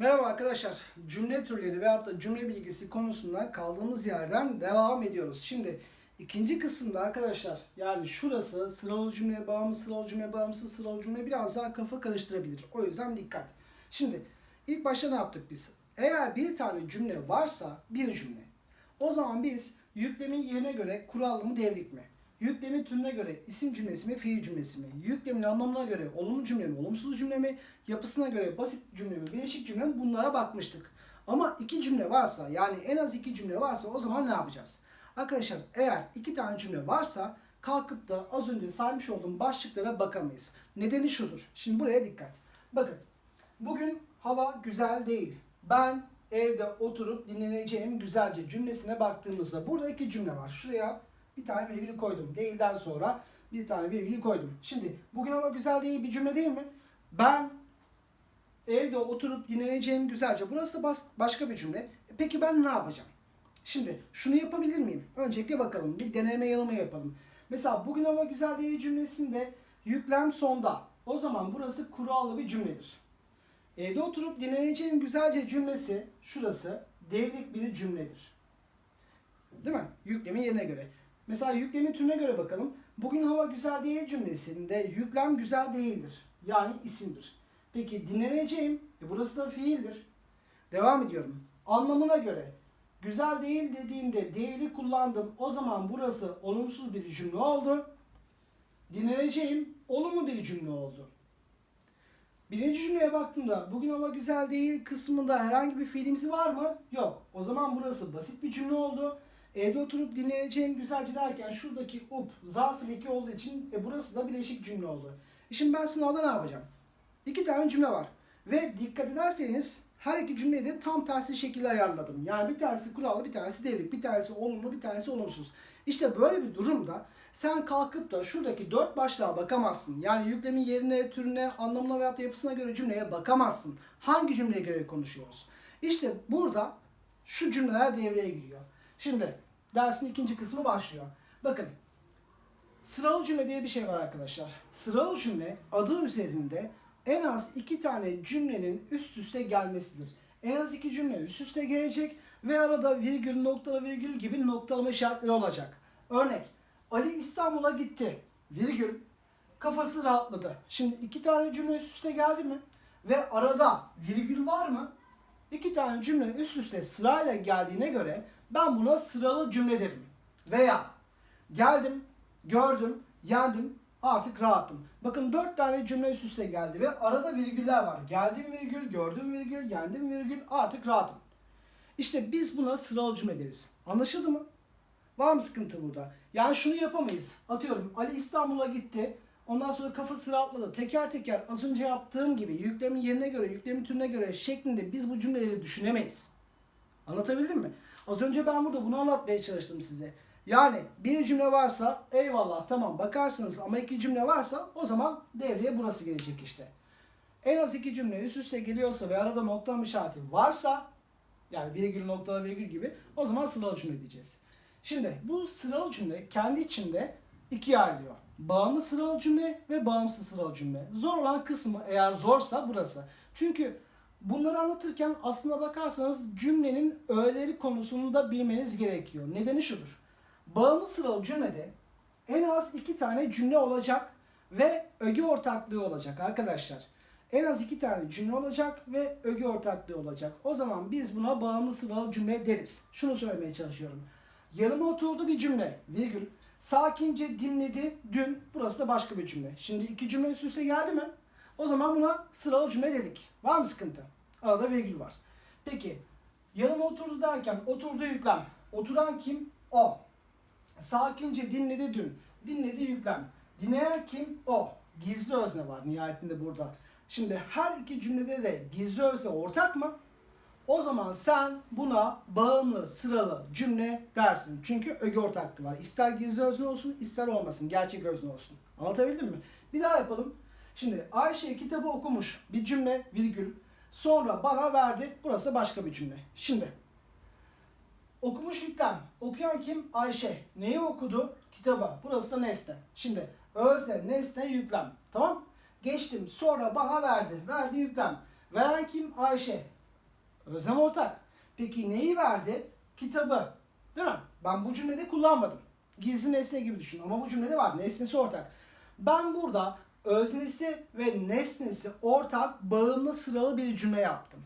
Merhaba arkadaşlar. Cümle türleri veyahut da cümle bilgisi konusunda kaldığımız yerden devam ediyoruz. Şimdi ikinci kısımda arkadaşlar yani şurası sıralı cümleye bağımlı, sıralı cümleye bağımsız, sıralı cümle biraz daha kafa karıştırabilir. O yüzden dikkat. Şimdi ilk başta ne yaptık biz? Eğer bir tane cümle varsa bir cümle. O zaman biz yüklemin yerine göre kurallı mı devrik mi? Yüklemin türüne göre isim cümlesi mi, fiil cümlesi mi? Yüklemin anlamına göre olumlu cümle mi, olumsuz cümle mi? Yapısına göre basit cümle mi, bileşik cümle mi? Bunlara bakmıştık. Ama iki cümle varsa yani en az iki cümle varsa o zaman ne yapacağız? Arkadaşlar eğer iki tane cümle varsa kalkıp da az önce saymış olduğum başlıklara bakamayız. Nedeni şudur. Şimdi buraya dikkat. Bakın bugün hava güzel değil. Ben evde oturup dinleneceğim güzelce cümlesine baktığımızda burada iki cümle var. Şuraya bir tane virgülü koydum. Değilden sonra bir tane virgülü koydum. Şimdi bugün hava güzel değil bir cümle değil mi? Ben evde oturup dinleneceğim güzelce. Burası bas- başka bir cümle. E Peki ben ne yapacağım? Şimdi şunu yapabilir miyim? Öncelikle bakalım. Bir deneme yanılma yapalım. Mesela bugün hava güzel değil cümlesinde yüklem sonda. O zaman burası kurallı bir cümledir. Evde oturup dinleneceğim güzelce cümlesi şurası devrik bir cümledir. Değil mi? Yüklemin yerine göre. Mesela yüklemin türüne göre bakalım. Bugün hava güzel değil cümlesinde yüklem güzel değildir. Yani isimdir. Peki dinleneceğim. E burası da fiildir. Devam ediyorum. Anlamına göre güzel değil dediğimde değili kullandım. O zaman burası olumsuz bir cümle oldu. Dinleneceğim olumlu bir cümle oldu. Birinci cümleye baktığımda bugün hava güzel değil kısmında herhangi bir fiilimiz var mı? Yok. O zaman burası basit bir cümle oldu. Evde oturup dinleyeceğim güzelce derken şuradaki up zarf eki olduğu için e, burası da bileşik cümle oldu. E şimdi ben sınavda ne yapacağım? İki tane cümle var. Ve dikkat ederseniz her iki cümleyi de tam tersi şekilde ayarladım. Yani bir tanesi kurallı, bir tanesi devrik, bir tanesi olumlu, bir tanesi olumsuz. İşte böyle bir durumda sen kalkıp da şuradaki dört başlığa bakamazsın. Yani yüklemin yerine, türüne, anlamına veyahut da yapısına göre cümleye bakamazsın. Hangi cümleye göre konuşuyoruz? İşte burada şu cümleler devreye giriyor. Şimdi dersin ikinci kısmı başlıyor. Bakın sıralı cümle diye bir şey var arkadaşlar. Sıralı cümle adı üzerinde en az iki tane cümlenin üst üste gelmesidir. En az iki cümle üst üste gelecek ve arada virgül, noktalı virgül gibi noktalama işaretleri olacak. Örnek Ali İstanbul'a gitti. Virgül. Kafası rahatladı. Şimdi iki tane cümle üst üste geldi mi? Ve arada virgül var mı? İki tane cümle üst üste sırayla geldiğine göre ben buna sıralı cümle derim. Veya geldim, gördüm, yendim, artık rahatım. Bakın dört tane cümle üst üste geldi ve arada virgüller var. Geldim virgül, gördüm virgül, yendim virgül, artık rahatım. İşte biz buna sıralı cümle deriz. Anlaşıldı mı? Var mı sıkıntı burada? Yani şunu yapamayız. Atıyorum Ali İstanbul'a gitti. Ondan sonra kafası rahatladı. Teker teker az önce yaptığım gibi yüklemin yerine göre, yüklemin türüne göre şeklinde biz bu cümleleri düşünemeyiz. Anlatabildim mi? Az önce ben burada bunu anlatmaya çalıştım size. Yani bir cümle varsa eyvallah tamam bakarsınız ama iki cümle varsa o zaman devreye burası gelecek işte. En az iki cümle üst üste geliyorsa ve arada noktalama işareti varsa yani virgül noktalı virgül gibi o zaman sıralı cümle diyeceğiz. Şimdi bu sıralı cümle kendi içinde ikiye ayrılıyor. Bağımlı sıralı cümle ve bağımsız sıralı cümle. Zor olan kısmı eğer zorsa burası. Çünkü bunları anlatırken aslına bakarsanız cümlenin öğeleri konusunu da bilmeniz gerekiyor. Nedeni şudur. Bağımlı sıralı cümlede en az iki tane cümle olacak ve öge ortaklığı olacak arkadaşlar. En az iki tane cümle olacak ve öge ortaklığı olacak. O zaman biz buna bağımlı sıralı cümle deriz. Şunu söylemeye çalışıyorum. Yanıma oturdu bir cümle, virgül. Sakince dinledi dün. Burası da başka bir cümle. Şimdi iki cümle üst üste geldi mi? O zaman buna sıralı cümle dedik. Var mı sıkıntı? Arada virgül var. Peki yanıma oturdu derken oturdu yüklem. Oturan kim? O. Sakince dinledi dün. Dinledi yüklem. Dinleyen kim? O. Gizli özne var nihayetinde burada. Şimdi her iki cümlede de gizli özne ortak mı? O zaman sen buna bağımlı sıralı cümle dersin. Çünkü öge ortaklığı var. İster gizli özne olsun ister olmasın. Gerçek özne olsun. Anlatabildim mi? Bir daha yapalım. Şimdi Ayşe kitabı okumuş. Bir cümle virgül. Sonra bana verdi. Burası başka bir cümle. Şimdi okumuş yüklem. Okuyan kim? Ayşe. Neyi okudu? Kitabı. Burası da nesne. Şimdi özne, nesne, yüklem. Tamam? Geçtim. Sonra bana verdi. Verdi yüklem. Veren kim? Ayşe. Özlem ortak. Peki neyi verdi? Kitabı. Değil mi? Ben bu cümlede kullanmadım. Gizli nesne gibi düşün ama bu cümlede var. Nesnesi ortak. Ben burada öznesi ve nesnesi ortak bağımlı sıralı bir cümle yaptım.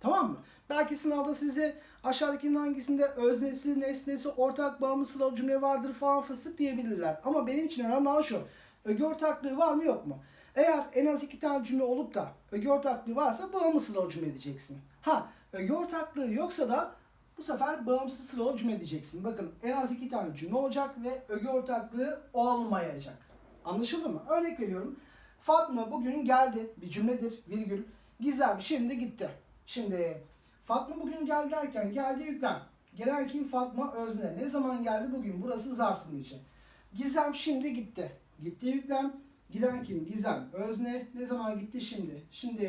Tamam mı? Belki sınavda size aşağıdakinin hangisinde öznesi, nesnesi, ortak bağımlı sıralı cümle vardır falan fıstık diyebilirler. Ama benim için önemli olan şu. Öge ortaklığı var mı yok mu? Eğer en az iki tane cümle olup da öge ortaklığı varsa bağımlı sıralı cümle diyeceksin. Ha öge ortaklığı yoksa da bu sefer bağımsız sıralı cümle diyeceksin. Bakın en az iki tane cümle olacak ve öge ortaklığı olmayacak. Anlaşıldı mı? Örnek veriyorum. Fatma bugün geldi. Bir cümledir. Virgül. Gizem şimdi gitti. Şimdi Fatma bugün geldi derken geldi yüklem. Gelen kim? Fatma özne. Ne zaman geldi? Bugün. Burası zarfın içi. Gizem şimdi gitti. Gitti yüklem. Giden kim? Gizem. Özne. Ne zaman gitti? Şimdi. Şimdi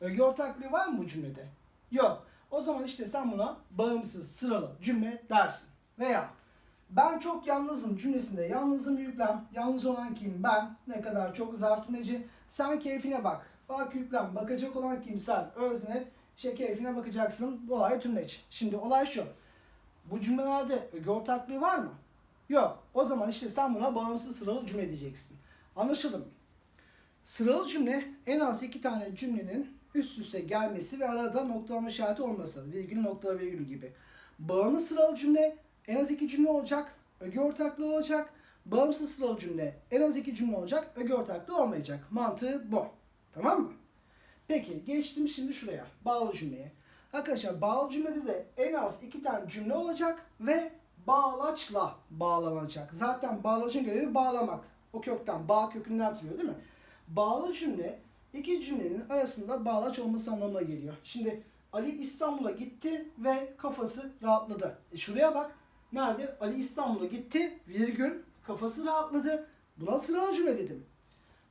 öge ortaklığı var mı bu cümlede? Yok. O zaman işte sen buna bağımsız sıralı cümle dersin. Veya ben çok yalnızım cümlesinde yalnızım yüklem. Yalnız olan kim? Ben. Ne kadar çok zarf tümleci. Sen keyfine bak. Bak yüklem. Bakacak olan kim? Sen. Özne. Şey keyfine bakacaksın. Olay tümleç. Şimdi olay şu. Bu cümlelerde öge ortaklığı var mı? Yok. O zaman işte sen buna bağımsız sıralı cümle diyeceksin. Anlaşıldı mı? Sıralı cümle en az iki tane cümlenin üst üste gelmesi ve arada noktalama işareti olması. Virgül nokta virgül gibi. Bağımlı sıralı cümle en az iki cümle olacak. Öge ortaklığı olacak. Bağımsız sıralı cümle en az iki cümle olacak. Öge ortaklığı olmayacak. Mantığı bu. Tamam mı? Peki geçtim şimdi şuraya. Bağlı cümleye. Arkadaşlar bağlı cümlede de en az iki tane cümle olacak ve bağlaçla bağlanacak. Zaten bağlacın görevi bağlamak. O kökten, bağ kökünden türüyor değil mi? Bağlı cümle iki cümlenin arasında bağlaç olması anlamına geliyor. Şimdi Ali İstanbul'a gitti ve kafası rahatladı. E şuraya bak. Nerede? Ali İstanbul'a gitti, virgül, kafası rahatladı. Buna sıralı cümle dedim.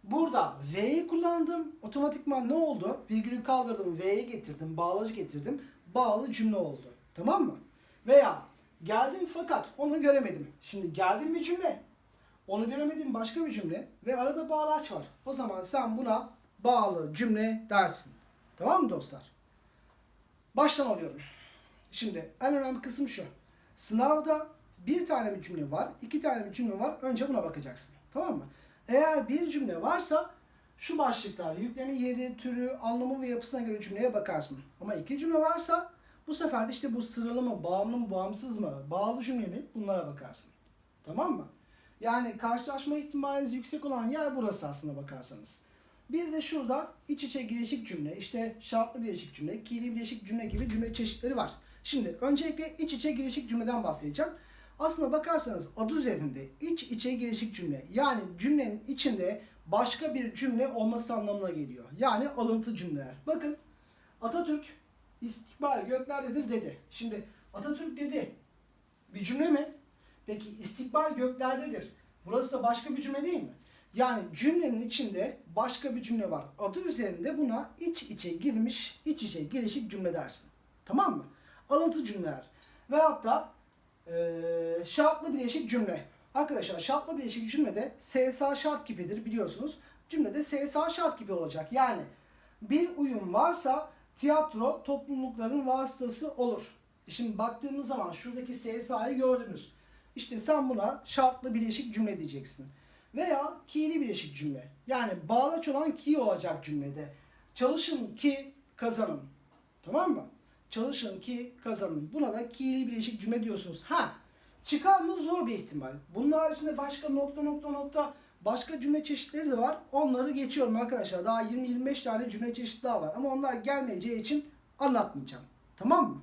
Burada V'yi kullandım. Otomatikman ne oldu? Virgülü kaldırdım, V'yi getirdim, bağlacı getirdim. Bağlı cümle oldu. Tamam mı? Veya geldim fakat onu göremedim. Şimdi geldim bir cümle. Onu göremedim başka bir cümle ve arada bağlaç var. O zaman sen buna bağlı cümle dersin. Tamam mı dostlar? Baştan alıyorum. Şimdi en önemli kısım şu. Sınavda bir tane bir cümle var, iki tane bir cümle var. Önce buna bakacaksın. Tamam mı? Eğer bir cümle varsa şu başlıklar yükleme yeri, türü, anlamı ve yapısına göre cümleye bakarsın. Ama iki cümle varsa bu sefer de işte bu sıralı mı, bağımlı mı, bağımsız mı, bağlı cümle mi bunlara bakarsın. Tamam mı? Yani karşılaşma ihtimaliniz yüksek olan yer burası aslında bakarsanız. Bir de şurada iç içe bileşik cümle, işte şartlı bileşik cümle, ki'li bileşik cümle gibi cümle çeşitleri var. Şimdi öncelikle iç içe bileşik cümleden bahsedeceğim. Aslına bakarsanız adı üzerinde iç içe gelişik cümle yani cümlenin içinde başka bir cümle olması anlamına geliyor. Yani alıntı cümleler. Bakın Atatürk istikbal göklerdedir dedi. Şimdi Atatürk dedi. Bir cümle mi? Peki istikbal göklerdedir. Burası da başka bir cümle değil mi? Yani cümlenin içinde başka bir cümle var. Adı üzerinde buna iç içe girmiş, iç içe gelişik cümle dersin. Tamam mı? Alıntı cümleler. Ve hatta ee, şartlı bileşik cümle. Arkadaşlar şartlı bileşik cümlede SSA şart kipidir biliyorsunuz. Cümlede SSA şart kipi olacak. Yani bir uyum varsa tiyatro toplulukların vasıtası olur. E Şimdi baktığımız zaman şuradaki SSA'yı gördünüz. İşte sen buna şartlı bileşik cümle diyeceksin. Veya ki'li bileşik cümle. Yani bağlaç olan ki olacak cümlede. Çalışın ki kazanın. Tamam mı? Çalışın ki kazanın. Buna da ki'li bileşik cümle diyorsunuz. Ha çıkar mı zor bir ihtimal. Bunun haricinde başka nokta nokta nokta başka cümle çeşitleri de var. Onları geçiyorum arkadaşlar. Daha 20-25 tane cümle çeşitli daha var. Ama onlar gelmeyeceği için anlatmayacağım. Tamam mı?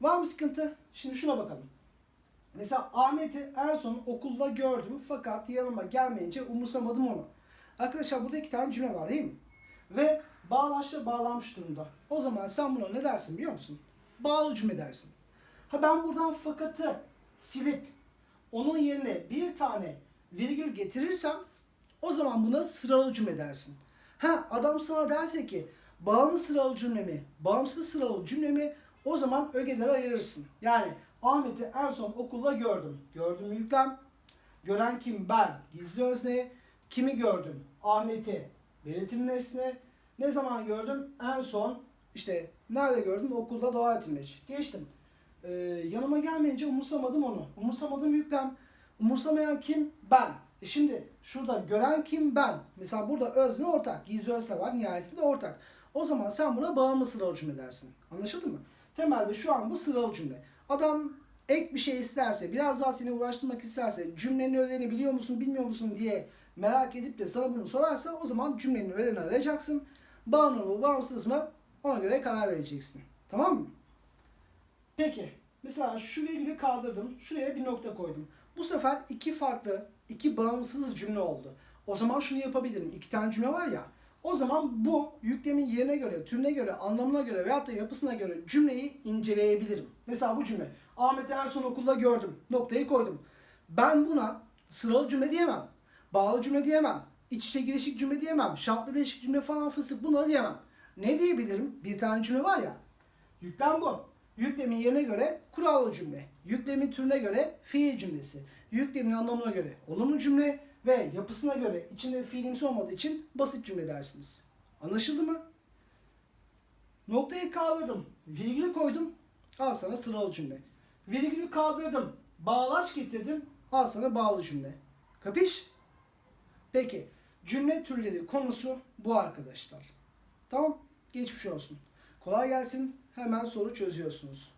Var mı sıkıntı? Şimdi şuna bakalım. Mesela Ahmet'i en son okulda gördüm fakat yanıma gelmeyince umursamadım onu. Arkadaşlar burada iki tane cümle var değil mi? Ve bağlaçla bağlanmış durumda. O zaman sen buna ne dersin biliyor musun? Bağlı cümle dersin. Ha ben buradan fakatı silip onun yerine bir tane virgül getirirsem o zaman buna sıralı cümle dersin. Ha adam sana derse ki bağımlı sıralı cümle mi, bağımsız sıralı cümle mi o zaman ögeleri ayırırsın. Yani Ahmet'i en son okulda gördüm. Gördüm yüklem. Gören kim? Ben. Gizli özne. Kimi gördüm? Ahmet'i. Belirtim nesne. Ne zaman gördüm? En son İşte nerede gördün? Okulda dua etmiş. Geçtim. Ee, yanıma gelmeyince umursamadım onu. Umursamadım yüklem. Umursamayan kim? Ben. E şimdi şurada gören kim? Ben. Mesela burada özne ortak. Gizli özne var. Nihayetinde ortak. O zaman sen buna bağımlı sıralı cümle dersin. Anlaşıldı mı? Temelde şu an bu sıralı cümle. Adam ek bir şey isterse, biraz daha seni uğraştırmak isterse, cümlenin öğelerini biliyor musun, bilmiyor musun diye merak edip de sana bunu sorarsa o zaman cümlenin öğelerini arayacaksın. Bağımlı mı, bağımsız mı ona göre karar vereceksin. Tamam mı? Peki. Mesela şu virgülü kaldırdım. Şuraya bir nokta koydum. Bu sefer iki farklı, iki bağımsız cümle oldu. O zaman şunu yapabilirim. İki tane cümle var ya. O zaman bu yüklemin yerine göre, türüne göre, anlamına göre veyahut da yapısına göre cümleyi inceleyebilirim. Mesela bu cümle. Ahmet'i en son okulda gördüm. Noktayı koydum. Ben buna sıralı cümle diyemem. Bağlı cümle diyemem. İç içe girişik cümle diyemem. Şartlı birleşik cümle falan fıstık bunları diyemem. Ne diyebilirim? Bir tane cümle var ya. Yüklem bu. Yüklemin yerine göre kurallı cümle. Yüklemin türüne göre fiil cümlesi. Yüklemin anlamına göre olumlu cümle ve yapısına göre içinde fiilimsi olmadığı için basit cümle dersiniz. Anlaşıldı mı? Noktayı kaldırdım. Virgülü koydum. Al sana sıralı cümle. Virgülü kaldırdım. Bağlaç getirdim. Al sana bağlı cümle. Kapış? Peki. Cümle türleri konusu bu arkadaşlar. Tamam. Geçmiş olsun. Kolay gelsin. Hemen soru çözüyorsunuz.